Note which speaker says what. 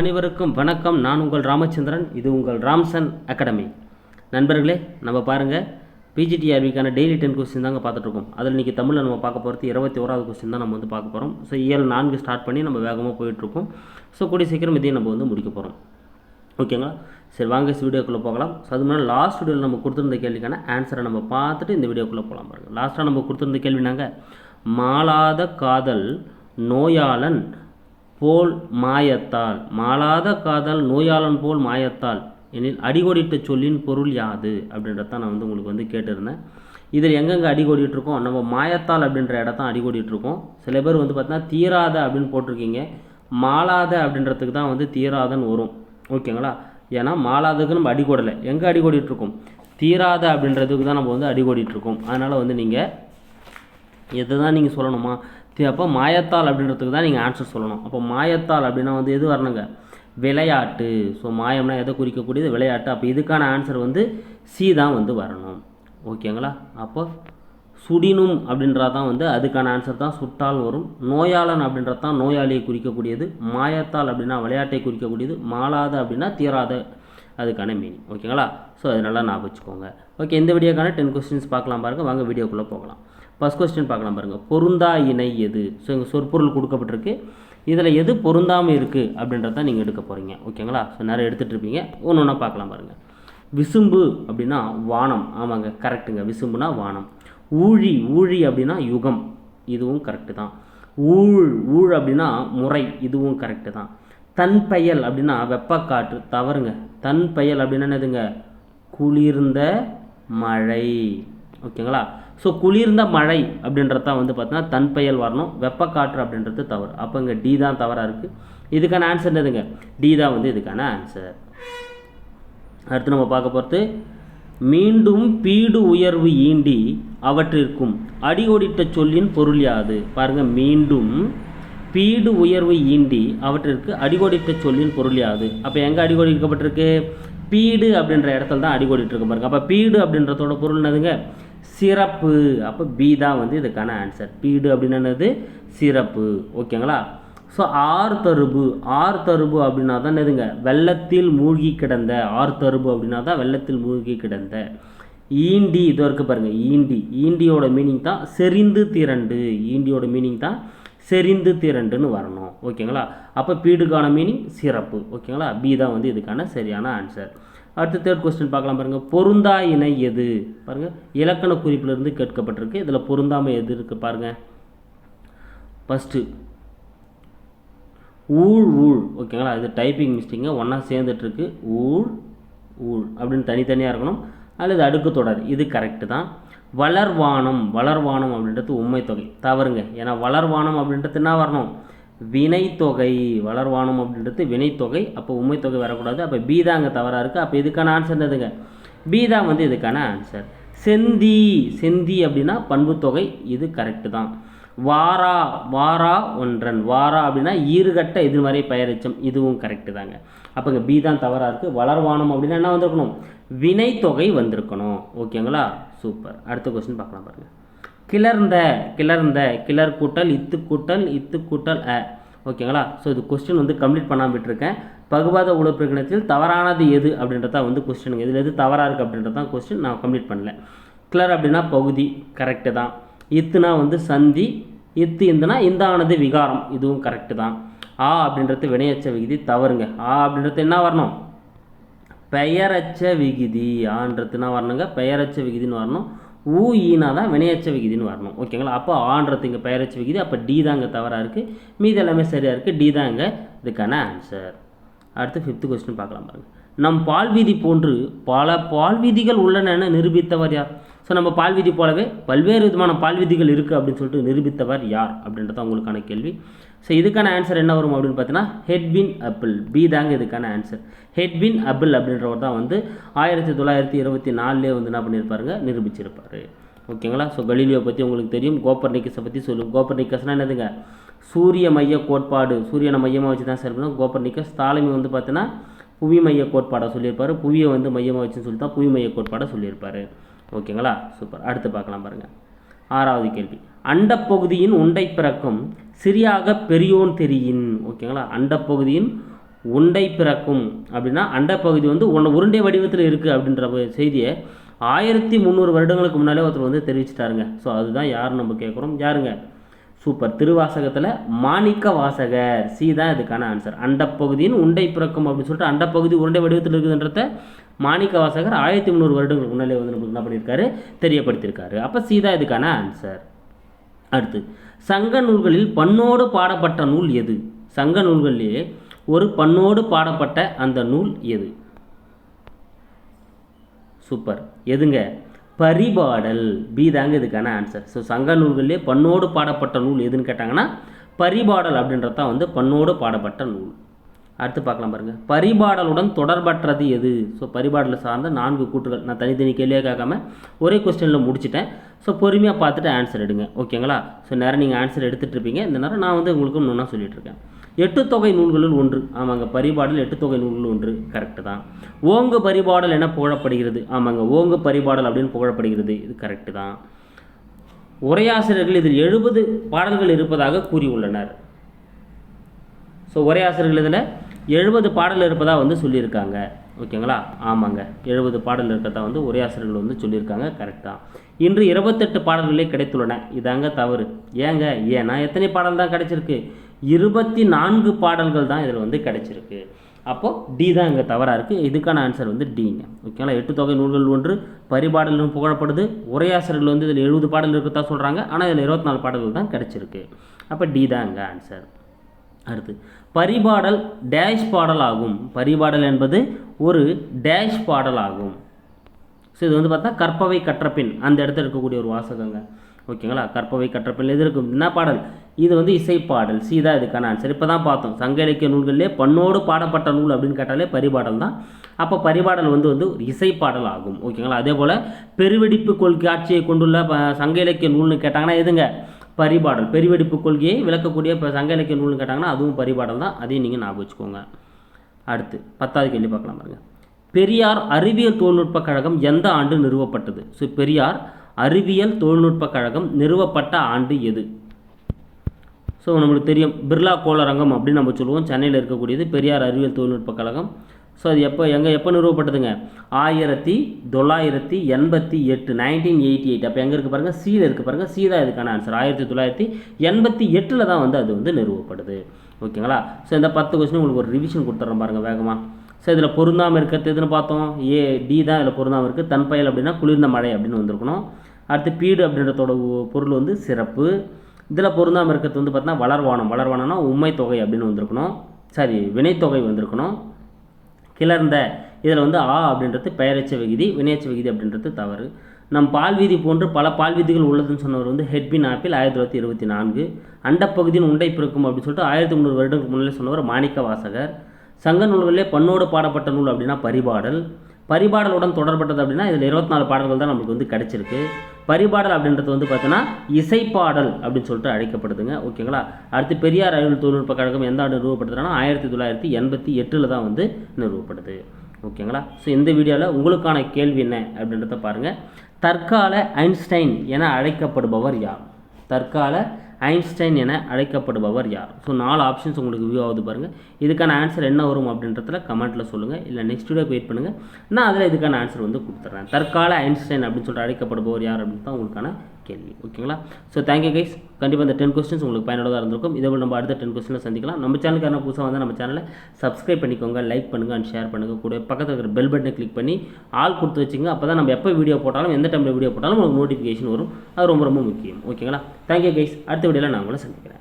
Speaker 1: அனைவருக்கும் வணக்கம். நான் உங்கள் ராமச்சந்திரன். இது உங்கள் ராம்சன் அகாடமி. நண்பர்களே நம்ம பாருங்கள் பிஜிடிஆர்விக்கான டெய்லி டென் கொஸ்டின் தாங்க பார்த்துட்ருக்கோம். அதில் இன்றைக்கி தமிழில் நம்ம பார்க்க போகிறது இருபத்தி ஓராவது கொஸ்டின் தான் நம்ம வந்து பார்க்க போகிறோம் ஸோ இயல் நான்கு ஸ்டார்ட் பண்ணி நம்ம வேகமாக போயிட்டுருக்கோம் ஸோ கூடிய சீக்கிரம் இதையும் நம்ம வந்து முடிக்க போகிறோம் ஓகேங்களா? சரி வாங்க வீடியோக்குள்ளே போகலாம். ஸோ அது முன்னாடி லாஸ்ட் வீடியோவில் நம்ம கொடுத்துருந்த கேள்விக்கான ஆன்சரை நம்ம பார்த்துட்டு இந்த வீடியோக்குள்ளே போகலாம் பாருங்கள் லாஸ்ட்டாக நம்ம கொடுத்துருந்த கேள்வினாங்க மாலாத காதல் நோயாளன் போல் மாயத்தால் மாளாத காதல் நோயாளன் போல் மாயத்தால் எனில் அடிகோடிட்ட சொல்லின் பொருள் யாது? அப்படின்றத நான் வந்து உங்களுக்கு வந்து கேட்டிருந்தேன். இதில் எங்கெங்கே அடிகோடிட்டுருக்கோம்? நம்ம மாயத்தால் அப்படின்ற இடத்தான் அடிகோடிட்டுருக்கோம். சில பேர் வந்து பார்த்தீங்கன்னா தீராத அப்படின்னு போட்டிருக்கீங்க. மாளாத அப்படின்றதுக்கு தான் வந்து தீராதன்னு வரும். ஓகேங்களா? ஏன்னா மாளாததுக்கு நம்ம அடிகோடலை. எங்கே அடிகோடிட்டுருக்கோம்? தீராத அப்படின்றதுக்கு தான் நம்ம வந்து அடிகோடிட்டுருக்கோம். அதனால் வந்து நீங்கள் எது தான் நீங்கள் சொல்லணுமா? அப்போ மாயத்தால் அப்படின்றதுக்கு தான் நீங்கள் ஆன்சர் சொல்லணும். அப்போ மாயத்தால் அப்படின்னா வந்து எது வரணுங்க? விளையாட்டு. ஸோ மாயம்னா எதை குறிக்கக்கூடியது? விளையாட்டு. அப்போ இதுக்கான ஆன்சர் வந்து சி தான் வந்து வரணும். ஓகேங்களா அப்போ சுடினும் அப்படின்றது தான் வந்து அதுக்கான ஆன்சர் தான். சுட்டால் வரும். நோயாளன் அப்படின்றது தான் நோயாளியை குறிக்கக்கூடியது. மாயத்தால் அப்படின்னா விளையாட்டை குறிக்கக்கூடியது. மாலாத அப்படின்னா தீராத அதுக்கான மீனிங் ஓகேங்களா ஸோ அது நல்லா ஞாபகம் வச்சுக்கோங்க. ஓகே இந்த வீடியோக்கான டென் கொஸ்டின்ஸ் பார்க்கலாம் பாருங்கள் வாங்க வீடியோக்குள்ளே போகலாம். ஃபஸ்ட் கொஸ்டின் பார்க்கலாம் பாருங்கள் பொருந்தா இணை எது? ஸோ இங்கே சொற்பொருள் கொடுக்கப்பட்டிருக்கு. இதில் எது பொருந்தாமல் இருக்குது அப்படின்றத நீங்கள் எடுக்க போகிறீங்க ஓகேங்களா ஸோ நிறைய எடுத்துகிட்டு இருப்பீங்க. ஒன்று ஒன்றா பார்க்கலாம் பாருங்கள் விசும்பு அப்படின்னா வானம். ஆமாங்க கரெக்டுங்க விசும்புனா வானம். ஊழி ஊழி அப்படின்னா யுகம். இதுவும் கரெக்டு தான். ஊழ் ஊழ் அப்படின்னா முறை. இதுவும் கரெக்டு தான். தன் பெயல் அப்படின்னா வெப்பக்காற்று. தவறுங்க. தன் பெயல் அப்படின்னா என்னதுங்க? குளிர்ந்த மழை. ஓகேங்களா ஸோ குளிர்ந்த மழை அப்படின்றது தான் வந்து பார்த்தீங்கன்னா தன்பயல் வரணும். வெப்பக்காற்று அப்படின்றது தவறு. அப்போ இங்கே டி தான் தவறாக இருக்குது இதுக்கான ஆன்சர் என்னதுங்க? டி தான் வந்து இதுக்கான ஆன்சர் அடுத்து நம்ம பார்க்க போகிறது மீண்டும் பீடு உயர்வு ஈண்டி அவற்றிற்கும் அடியோடிட்ட சொல்லின் பொருள் யாது? பாருங்க மீண்டும் பீடு உயர்வு ஈண்டி அவற்றிற்கு அடிகோடிட்ட சொல்லின் பொருள் யாது? அப்போ எங்கே அடிகோடிக்கப்பட்டிருக்கு பீடு அப்படின்ற இடத்துல தான் அடிகோடிட்டு இருக்கு பாருங்க. அப்போ பீடு அப்படின்றதோட பொருள் என்னதுங்க? சிறப்பு. அப்போ பி தான் வந்து இதுக்கான ஆன்சர் பீடு அப்படின்னது சிறப்பு. ஓகேங்களா? ஸோ ஆர்தருபு தருபு. தருபு அப்படின்னா தான் எதுங்க வெள்ளத்தில் மூழ்கி கிடந்த. ஆர்தருபு அப்படின்னா தான் வெள்ளத்தில் மூழ்கி கிடந்த. ஈண்டி இது இருக்குது பாருங்கள் ஈண்டி. ஈண்டியோட மீனிங் தான் செறிந்து திரண்டு. ஈண்டியோட மீனிங் தான் செறிந்து திரண்டுன்னு வரணும். ஓகேங்களா? அப்போ பீடுக்கான மீனிங் சிறப்பு. ஓகேங்களா? பி தான் வந்து இதுக்கான சரியான ஆன்சர் அடுத்து தேர்ட் கொஸ்டின் பார்க்கலாம் பாருங்கள் பொருந்தா இணை எது? பாருங்கள் இலக்கண குறிப்பிலிருந்து கேட்கப்பட்டிருக்கு. இதில் பொருந்தாமல் எது இருக்குது பாருங்கள் ஃபஸ்ட்டு ஊழ் ஊழ். ஓகேங்களா இது டைப்பிங் மிஸ்டேங்க ஒன்றா சேர்ந்துட்டுருக்கு. ஊழ் ஊழ் அப்படின்னு தனித்தனியாக இருக்கணும். அல்லது அடுக்கு தொடர். இது கரெக்டு தான். வளர்வானம். வளர்வானம் அப்படின்றது உண்மை தொகை. தவறுங்க. ஏன்னா வளர்வானம் அப்படின்றது என்ன வரணும்? வினைத்தொகை வளர்வானம் அப்படின்றது வினைத்தொகை. அப்போ உண்மைத்தொகை தொகை வரக்கூடாது. அப்போ பி தான் அங்கே தவறாக இருக்குது அப்போ இதுக்கான ஆன்சர் எதுங்க பி தான் வந்து இதுக்கான ஆன்சர் செந்தி. செந்தி அப்படின்னா பண்புத்தொகை. இது கரெக்டு தான். வாரா. வாரா ஒன்றன். வாரா அப்படின்னா ஈறுகட்ட எதிர்மறை பெயரெச்சம். இதுவும் கரெக்டு தாங்க. அப்போ இங்கே பி தான் தவறாக இருக்குது வளர்வானம் அப்படின்னா என்ன வந்திருக்கணும்? வினைத்தொகை வந்திருக்கணும். ஓகேங்களா சூப்பர் அடுத்த கொஸ்டின் பார்க்கலாம் பாருங்கள் கிளர்ந்த கிளர்ந்த கிளர் கூட்டல் இத்து கூட்டல் இத்து கூட்டல் அ. ஓகேங்களா? ஸோ இது கொஸ்டின் வந்து கம்ப்ளீட் பண்ணாமல் விட்டுருக்கேன். பகுவாத உடற்பிரகணத்தில் தவறானது எது அப்படின்றத வந்து கொஸ்டினுங்க இதில் எது தவறாக இருக்குது அப்படின்றது தான் கொஸ்டின் நான் கம்ப்ளீட் பண்ணல. கிளர் அப்படின்னா பகுதி கரெக்டு தான். இத்துனா வந்து சந்தி இத்து இந்துனா இந்தானது விகாரம். இதுவும் கரெக்டு தான். ஆ அப்படின்றது வினையச்ச விகுதி தவறுங்க. ஆ அப்படின்றது என்ன வரணும்? பெயரச்ச விகுதி. ஆன்றதுனா வரணுங்க. பெயரச்ச விகுதின்னு வரணும். ஊ ஈனா தான் வினையச்ச விகுதின்னு வரணும். ஓகேங்களா அப்போ ஆன்றது இங்கே பெயரச்ச விகுதி அப்போ டி தான் இங்கே தவறாக இருக்குது மீதி எல்லாமே சரியாக இருக்குது டி தான் இங்கே இதுக்கான ஆன்சர் அடுத்து ஃபிஃப்த்து கொஸ்டின் பார்க்கலாம் பாருங்க. நம் பால்வீதி போன்று பல பால்வீதிகள் உள்ளன என நிரூபித்தவர் யார்? ஸோ நம்ம பால்வீதி போலவே பல்வேறு விதமான பால்வீதிகள் இருக்குது அப்படின்னு சொல்லிட்டு நிரூபித்தவர் யார் அப்படின்றது உங்களுக்கான கேள்வி. ஸோ இதுக்கான ஆன்சர் என்ன வரும் அப்படின்னு பார்த்தீங்கன்னா ஹெட்வின் அப்பிள் பி தாங்க இதுக்கான ஆன்சர் ஹெட்வின் அப்பிள் அப்படின்றவர் தான் வந்து ஆயிரத்தி தொள்ளாயிரத்தி இருபத்தி நாலுலேயே வந்து என்ன பண்ணியிருப்பாருங்க? நிரூபிச்சிருப்பார். ஓகேங்களா? ஸோ கலீலியோ பற்றி உங்களுக்கு தெரியும். கோப்பர் நிக்கஸை பற்றி சொல்லும். கோப்பர் நிக்கஸ்னால் என்னதுங்க? சூரிய மைய கோட்பாடு. சூரியனை மையமாக வச்சு தான் சார் கோப்பர் நிக்கஸ் தாலமி வந்து பார்த்தீங்கன்னா புவி மைய கோட்பாடை சொல்லியிருப்பார். புவியை வந்து மையமாக வச்சுன்னு சொல்லி தான் புவி மைய கோட்பாடை சொல்லியிருப்பாரு. ஓகேங்களா? சூப்பர் அடுத்து பார்க்கலாம் பாருங்கள் ஆறாவது கேள்வி. அண்டப்பகுதியின் உண்டை பிறக்கும் சிறியாக பெரியோன் தெரியின். ஓகேங்களா? அண்டப்பகுதியின் உண்டை பிறக்கும். அப்படின்னா அண்டப்பகுதி வந்து உன்னை உருண்டை வடிவத்தில் இருக்குது அப்படின்ற செய்தியை ஆயிரத்தி முந்நூறு வருடங்களுக்கு முன்னாலே ஒருத்தர் வந்து தெரிவிச்சிட்டாருங்க. ஸோ அதுதான் யார் நம்ம கேட்குறோம். யாருங்க? சூப்பர். திருவாசகத்தில் மாணிக்க வாசகர். சி தான் இதுக்கான ஆன்சர் அண்டப்பகுதியின் உண்டை பிறக்கும் அப்படின்னு சொல்லிட்டு அண்டப்பகுதி உருண்டை வடிவத்தில் இருக்குதுன்றத மாணிக்க வாசகர் ஆயிரத்தி முந்நூறு வருடங்களுக்கு முன்னாலே வந்து என்ன பண்ணியிருக்காரு? தெரியப்படுத்தியிருக்காரு. அப்போ சீதா இதுக்கான ஆன்சர் அடுத்து சங்க நூல்களில் பண்ணோடு பாடப்பட்ட நூல் எது? சங்க நூல்களிலேயே ஒரு பண்ணோடு பாடப்பட்ட அந்த நூல் எது? சூப்பர் எதுங்க? பரிபாடல். பி தாங்க இதுக்கான ஆன்சர் ஸோ சங்க நூல்களிலே பண்ணோடு பாடப்பட்ட நூல் எதுன்னு கேட்டாங்கன்னா பரிபாடல் அப்படின்றது தான் வந்து பண்ணோடு பாடப்பட்ட நூல். அடுத்து பார்க்கலாம் பாருங்கள் பரிபாடலுடன் தொடர்பற்றது எது? ஸோ பரிபாடலை சார்ந்த நான்கு கூற்றுகள். நான் தனித்தனி கேள்வியாக கேட்காம ஒரே கொஸ்டினில் முடிச்சிட்டேன். ஸோ பொறுமையாக பார்த்துட்டு ஆன்சர் எடுங்க. ஓகேங்களா ஸோ நேரம் நீங்கள் ஆன்சர் எடுத்துகிட்டு இருப்பீங்க. இந்த நேரம் நான் வந்து உங்களுக்கு இன்னொன்னா சொல்லிகிட்ருக்கேன் இருக்கேன். எட்டு தொகை நூல்களுள் ஒன்று. ஆமாங்க பரிபாடல் எட்டு தொகை நூல்கள் ஒன்று. கரெக்டு தான். ஓங்கு பரிபாடல் என புகழப்படுகிறது. ஆமாங்க ஓங்கு பரிபாடல் அப்படின்னு புகழப்படுகிறது. இது கரெக்டு தான். உரையாசிரியர்கள் இதில் எழுபது பாடல்கள் இருப்பதாக கூறியுள்ளனர். ஸோ உரையாசிரியர்கள் இதில் எழுபது பாடல் இருப்பதாக வந்து சொல்லியிருக்காங்க. ஓகேங்களா? ஆமாங்க. எழுபது பாடல் இருக்கிறதா வந்து உரையாசிரியர்கள் வந்து சொல்லியிருக்காங்க. கரெக்ட் தான். இன்று இருபத்தெட்டு பாடல்களே கிடைத்துள்ளன. இதாங்க தவறு. ஏங்க? ஏன்னா எத்தனை பாடல் தான் கிடைச்சிருக்கு? இருபத்தி நான்கு பாடல்கள் தான் இதில் வந்து கிடைச்சிருக்கு. அப்போது டி தான் இங்கே தவறாக இருக்குது இதுக்கான ஆன்சர் வந்து டிங்க ஓகேங்களா? எட்டு தொகை நூல்கள் ஒன்று பரிபாடலும் புகழப்படுது. உரையாசிரியர்கள் வந்து இதில் எழுபது பாடல் இருக்கிறதா சொல்கிறாங்க ஆனால் இதில் இருபத்தி நாலு பாடல்கள் தான் கிடைச்சிருக்கு. அப்போ டி தான் இங்கே ஆன்சர் அடுத்து பரிபாடல் டேஷ் பாடல் ஆகும் பரிபாடல் என்பது ஒரு டேஷ் பாடல் ஆகும் ஸோ இது வந்து பார்த்தா கற்பவை கற்றப்பின் அந்த இடத்துல இருக்கக்கூடிய ஒரு வாசகங்க. ஓகேங்களா கற்பவை கற்றப்பின் எது இருக்கும் என்ன பாடல்? இது வந்து இசைப்பாடல் சீதா இதுக்கான ஆன்சர் இப்போ தான் பார்த்தோம். சங்க இலக்கிய நூல்களிலே பண்ணோடு பாடப்பட்ட நூல் அப்படின்னு கேட்டாலே பரிபாடல் தான். அப்போ பரிபாடல் வந்து வந்து ஒரு இசைப்பாடல் ஆகும். ஓகேங்களா அதே போல் பெருவெடிப்பு கொள்கை ஆட்சியை கொண்டுள்ள ப- சங்க இலக்கிய நூல்னு கேட்டாங்கன்னா எதுங்க? பரிபாடல் பெருவெடிப்பு கொள்கையை விளக்கக்கூடிய இப்போ சங்க இலக்கிய நூல்னு கேட்டாங்கன்னா அதுவும் பரிபாடல் தான். அதையும் நீங்கள் ஞாபகம் வச்சுக்கோங்க. அடுத்து பத்தாவது கேள்வி பார்க்கலாம் பாருங்க. பெரியார் அறிவியல் தொழில்நுட்ப கழகம் எந்த ஆண்டு நிறுவப்பட்டது? ஸோ பெரியார் அறிவியல் தொழில்நுட்ப கழகம் நிறுவப்பட்ட ஆண்டு எது? ஸோ நம்மளுக்கு தெரியும். பிர்லா கோளரங்கம் அப்படின்னு நம்ம சொல்லுவோம். சென்னையில் இருக்கக்கூடியது பெரியார் அறிவியல் தொழில்நுட்ப கழகம். ஸோ அது எப்போ எங்கே எப்போ நிறுவப்பட்டதுங்க? ஆயிரத்தி தொள்ளாயிரத்தி எண்பத்தி எட்டு நைன்டீன் எயிட்டி எயிட் அப்போ எங்கே இருக்குது பாருங்கள் சீல இருக்குது பாருங்கள் சீதா இதுக்கான ஆன்சர் ஆயிரத்தி தொள்ளாயிரத்தி எண்பத்தி எட்டில் தான் வந்து அது வந்து நிறுவப்படுது ஓகேங்களா? ஸோ இந்த பத்து கொஸ்டின் உங்களுக்கு ஒரு ரிவிஷன் கொடுத்துட்றேன் பாருங்கள் வேகமாக ஸோ இதில் பொருந்தாமல் இருக்கிறது எதுன்னு பார்த்தோம்? ஏ டி தான் இதில் பொருந்தாமல் இருக்குது தன்பயல் அப்படின்னா குளிர்ந்த மழை அப்படின்னு வந்திருக்கணும். அடுத்து பீடு அப்படின்றதோட பொருள் வந்து சிறப்பு. இதில் பொருந்தாமல் இருக்கிறது வந்து பார்த்தீங்கன்னா வளர்வானம். வளர்வானம்னா உண்மை தொகை அப்படின்னு வந்திருக்கணும். சாரி வினைத்தொகை வந்திருக்கணும். கிளர்ந்த. இதில் வந்து ஆ அப்படின்றது பெயரச்ச விகுதி வினையச்ச விகுதி அப்படின்றது தவறு. நம் பால்வீதி போன்று பல பால்வீதிகள் உள்ளதுன்னு சொன்னவர் வந்து ஹெட்பின் ஆப்பிள் ஆயிரத்தி தொள்ளாயிரத்தி இருபத்தி நான்கு. அண்டப்பகுதியின் உண்டை பிறக்கும் அப்படின்னு சொல்லிட்டு ஆயிரத்தி முந்நூறு வருடங்களுக்கு முன்னாலே சொன்னவர் மாணிக்க வாசகர் சங்க நூல்களிலே பண்ணோடு பாடப்பட்ட நூல் அப்படின்னா பரிபாடல். பரிபாடலுடன் தொடர்பட்டது அப்படின்னா இதில் இருபத்தி நாலு பாடல்கள் தான் நமக்கு வந்து கிடச்சிருக்கு. பரிபாடல் அப்படின்றது வந்து பார்த்தீங்கன்னா இசைப்பாடல் அப்படின்னு சொல்லிட்டு அழைக்கப்படுதுங்க. ஓகேங்களா? அடுத்து பெரியார் அறிவியல் தொழில்நுட்ப கழகம் எந்த ஆண்டு நிறுவப்படுதுன்னா ஆயிரத்தி தொள்ளாயிரத்தி எண்பத்தி எட்டில் தான் வந்து நிறுவப்படுது ஓகேங்களா? ஸோ இந்த வீடியோவில் உங்களுக்கான கேள்வி என்ன அப்படின்றத பாருங்கள் தற்கால ஐன்ஸ்டைன் என அழைக்கப்படுபவர் யார்? தற்கால ஐன்ஸ்டைன் என அழைக்கப்படுபவர் யார்? ஸோ நாலு ஆப்ஷன்ஸ் உங்களுக்கு வியூ ஆகுது பாருங்கள் இதுக்கான ஆன்சர் என்ன வரும் அப்படின்றதுல கமெண்ட்டில் சொல்லுங்கள் இல்லை நெக்ஸ்ட் வீடியோக்கு வெயிட் பண்ணுங்கள் நான் அதில் இதுக்கான ஆன்சர் வந்து கொடுத்துட்றேன். தற்கால ஐன்ஸ்டைன் அப்படின்னு சொல்லிட்டு அழைக்கப்படுபவர் யார் அப்படின்னு தான் உங்களுக்கான கேள்வி ஓகேங்களா ஸோ தேங்க்யூ கைஸ் கண்டிப்பாக இந்த டென் கொஸ்டின்ஸ் உங்களுக்கு பயனுள்ளதாக இருந்திருக்கும். இதே நம்ம அடுத்த டென் கொஸ்டினில் சந்திக்கலாம். நம்ம சேனலுக்கு யாரும் புதுசாக வந்தால் நம்ம சேனலை சப்ஸ்கிரைப் பண்ணிக்கோங்க லைக் பண்ணுங்கள் அண்ட் ஷேர் பண்ணுங்கள் கூட பக்கத்தில் இருக்கிற பெல் பட்டனை கிளிக் பண்ணி ஆல் கொடுத்து வச்சுங்க அப்போ தான் நம்ம எப்போ வீடியோ போட்டாலும் எந்த டைமில் வீடியோ போட்டாலும் உங்களுக்கு நோட்டிஃபிகேஷன் வரும். அது ரொம்ப ரொம்ப முக்கியம். ஓகேங்களா தேங்க்யூ கைஸ் அடுத்த வீடியோவில் நான் உங்களை சந்திக்கிறேன்.